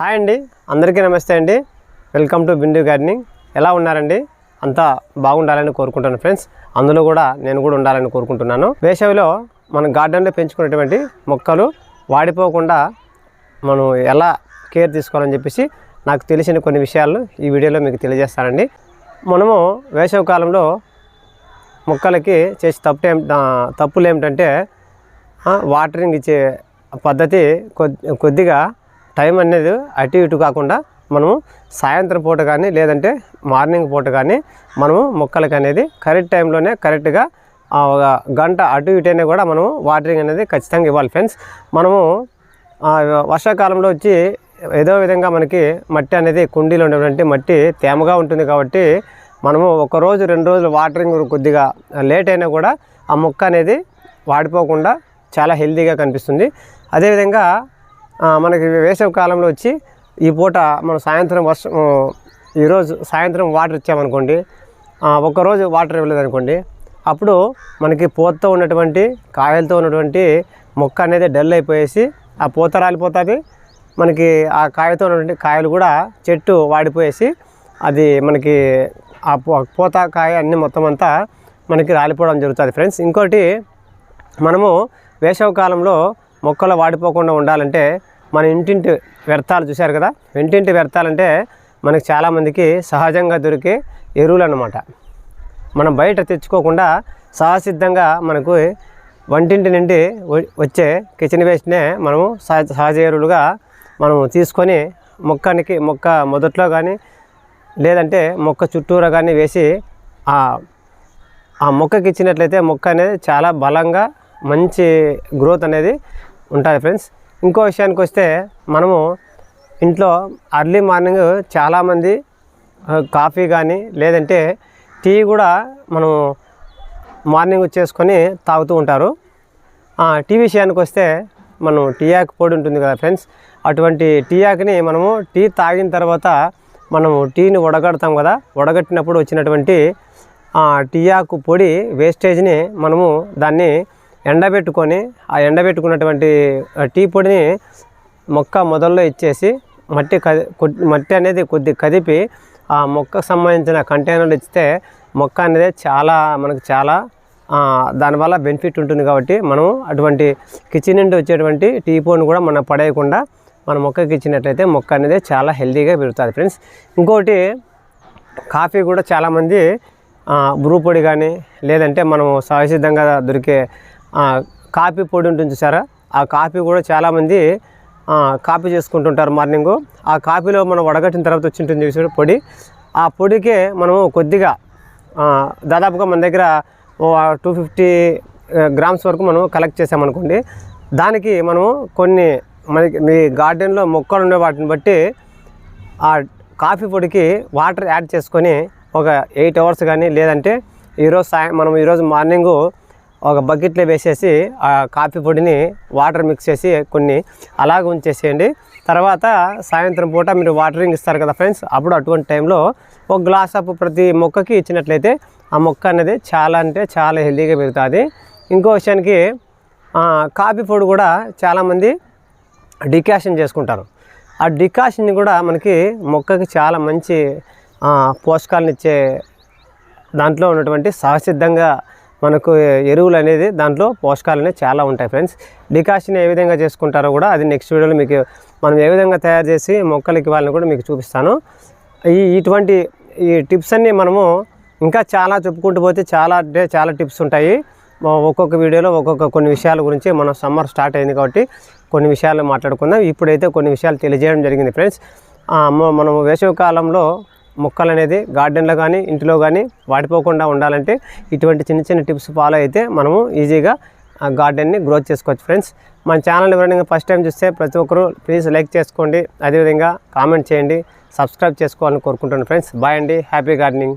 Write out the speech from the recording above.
Hi అండి. అందరికీ నమస్తే అండి. Welcome to Bindu gardening. ఎలా ఉన్నారండి? అంతా బాగుండాలని కోరుకుంటాను ఫ్రెండ్స్. అందులో కూడా నేను కూడా ఉండాలని కోరుకుంటున్నాను. వేసవిలో మన గార్డెన్లో పెంచుకునేటువంటి మొక్కలు వాడిపోకుండా మనం ఎలా కేర్ తీసుకోవాలని చెప్పేసి నాకు తెలిసిన కొన్ని విషయాలు ఈ వీడియోలో మీకు తెలియజేస్తానండి. మనము వేసవి కాలంలో మొక్కలకి చేసే తప్పు ఏం తప్పులు ఏమిటంటే వాటరింగ్ ఇచ్చే పద్ధతి కొద్ది కొద్దిగా టైం అనేది అటు ఇటు కాకుండా మనము సాయంత్రం పూట కానీ లేదంటే మార్నింగ్ పూట కానీ మనము మొక్కలకి అనేది కరెక్ట్ టైంలోనే కరెక్ట్గా ఒక గంట అటు ఇటు అయినా కూడా మనము వాటరింగ్ అనేది ఖచ్చితంగా ఇవ్వాలి ఫ్రెండ్స్. మనము వర్షాకాలంలో వచ్చి ఏదో విధంగా మనకి మట్టి అనేది కుండీలో ఉండేటువంటి మట్టి తేమగా ఉంటుంది కాబట్టి మనము ఒక రోజు రెండు రోజులు వాటరింగ్ కొద్దిగా లేట్ అయినా కూడా ఆ మొక్క అనేది వాడిపోకుండా చాలా హెల్తీగా కనిపిస్తుంది. అదేవిధంగా మనకి వేసవి కాలంలో వచ్చి ఈ పూట మనం సాయంత్రం వర్షం ఈరోజు సాయంత్రం వాటర్ ఇచ్చామనుకోండి ఒక్కరోజు వాటర్ ఇవ్వలేదనుకోండి అప్పుడు మనకి పూతతో ఉన్నటువంటి కాయలతో ఉన్నటువంటి మొక్క అనేది డల్ అయిపోయేసి ఆ పూత రాలిపోతుంది. మనకి ఆ కాయతో ఉన్నటువంటి కాయలు కూడా చెట్టు వాడిపోయేసి అది మనకి ఆ పూత కాయ అన్ని మొత్తం అంతా మనకి రాలిపోవడం జరుగుతుంది. ఫ్రెండ్స్ ఇంకోటి మనము వేసవకాలంలో మొక్కలు వాడిపోకుండా ఉండాలంటే మన ఇంటింటి వ్యర్థాలు చూశారు కదా? ఇంటింటి వ్యర్థాలంటే మనకి చాలామందికి సహజంగా దొరికే ఎరువులు అన్నమాట మనం బయట తెచ్చుకోకుండా సహసిద్ధంగా మనకు వంటింటి నుండి వచ్చే కిచెన్ వేస్ట్నే మనము సహజ సహజ ఎరువులుగా మనము తీసుకొని మొక్కనికి మొక్క మొదట్లో కానీ లేదంటే మొక్క చుట్టూరా కానీ వేసి ఆ ఆ మొక్కకి ఇచ్చినట్లయితే మొక్క అనేది చాలా బలంగా మంచి గ్రోత్ అనేది ఉంటుంది ఫ్రెండ్స్ ఇంకో విషయానికి వస్తే మనము ఇంట్లో అర్లీ మార్నింగ్ చాలామంది కాఫీ కానీ లేదంటే టీ కూడా మనం మార్నింగ్ చేసుకొని తాగుతూ ఉంటారు. టీ విషయానికి వస్తే మనం టీ ఆకు పొడి ఉంటుంది కదా ఫ్రెండ్స్ అటువంటి టీ ఆకుని మనము టీ తాగిన తర్వాత మనము టీని వడగడతాం కదా. వడగట్టినప్పుడు వచ్చినటువంటి టీ ఆకు పొడి వేస్టేజ్ని మనము దాన్ని ఎండబెట్టుకొని ఆ ఎండబెట్టుకున్నటువంటి ఆ టీ పొడిని మొక్క మొదల్లో ఇచ్చేసి మట్టి కది మట్టి అనేది కొద్ది కదిపి ఆ మొక్కకు సంబంధించిన కంటైనర్లు ఇస్తే మొక్క అనేది చాలా మనకు చాలా దానివల్ల బెనిఫిట్ ఉంటుంది కాబట్టి మనం అటువంటి కిచెన్ నుండి వచ్చేటువంటి టీ పొడిని కూడా మనం పడేయకుండా మన మొక్కకి ఇచ్చినట్లయితే మొక్క అనేది చాలా హెల్తీగా పెరుగుతుంది ఫ్రెండ్స్. ఇంకోటి కాఫీ కూడా చాలామంది బ్రూ పొడి కానీ లేదంటే మనం సహసిద్ధంగా దొరికే కాఫీ పొడి ఉంటుంది చూసారా? ఆ కాఫీ కూడా చాలామంది కాఫీ చేసుకుంటుంటారు మార్నింగు. ఆ కాఫీలో మనం వడగట్టిన తర్వాత వచ్చి ఉంటుంది చూసారు పొడి. ఆ పొడికే మనము కొద్దిగా దాదాపుగా మన దగ్గర టూ ఫిఫ్టీ గ్రామ్స్ వరకు మనం కలెక్ట్ చేసామనుకోండి. దానికి మనము కొన్ని మనకి మీ గార్డెన్లో మొక్కలు ఉండే వాటిని బట్టి ఆ కాఫీ పొడికి వాటర్ యాడ్ చేసుకొని ఒక ఎయిట్ అవర్స్ కానీ లేదంటే ఈరోజు సాయం మనం ఈరోజు మార్నింగు ఒక బకెట్లో వేసేసి ఆ కాఫీ పొడిని వాటర్ మిక్స్ చేసి కొన్ని అలాగ ఉంచేసేయండి. తర్వాత సాయంత్రం పూట మీరు వాటరింగ్ ఇస్తారు కదా ఫ్రెండ్స్ అప్పుడు అటువంటి టైంలో ఒక గ్లాస్ అప్ ప్రతి మొక్కకి ఇచ్చినట్లయితే ఆ మొక్క అనేది చాలా అంటే చాలా హెల్తీగా పెరుగుతుంది. ఇంకో విషయానికి కాఫీ పొడి కూడా చాలామంది డికాషన్ చేసుకుంటారు. ఆ డికాషన్ కూడా మనకి మొక్కకి చాలా మంచి పోషకాలను ఇచ్చే దాంట్లో ఉన్నటువంటి సహసిద్ధంగా మనకు ఎరువులు అనేది దాంట్లో పోషకాలు అనేవి చాలా ఉంటాయి ఫ్రెండ్స్. డికాషన్ ఏ విధంగా చేసుకుంటారో కూడా అది నెక్స్ట్ వీడియోలో మీకు మనం ఏ విధంగా తయారు చేసి మొక్కలకి ఇవ్వాలని కూడా మీకు చూపిస్తాను. ఈ ఇటువంటి ఈ టిప్స్ అన్నీ మనము ఇంకా చాలా చెప్పుకుంటూ పోతే చాలా అంటే చాలా టిప్స్ ఉంటాయి. ఒక్కొక్క వీడియోలో ఒక్కొక్క కొన్ని విషయాల గురించి మనం సమ్మర్ స్టార్ట్ అయింది కాబట్టి కొన్ని విషయాలు మాట్లాడుకుందాం. ఇప్పుడైతే కొన్ని విషయాలు తెలియజేయడం జరిగింది ఫ్రెండ్స్. మనము వేసవికాలంలో మొక్కలు అనేది గార్డెన్లో కానీ ఇంటిలో కానీ వాడిపోకుండా ఉండాలంటే ఇటువంటి చిన్న చిన్న టిప్స్ ఫాలో అయితే మనము ఈజీగా ఆ గార్డెన్ని గ్రోత్ చేసుకోవచ్చు ఫ్రెండ్స్. మన ఛానల్ ఎవరైనా ఫస్ట్ టైం చూస్తే ప్రతి ఒక్కరూ ప్లీజ్ లైక్ చేసుకోండి. అదేవిధంగా కామెంట్ చేయండి. సబ్స్క్రైబ్ చేసుకోవాలని కోరుకుంటున్నాను ఫ్రెండ్స్. బాయ్ అండి. Happy gardening.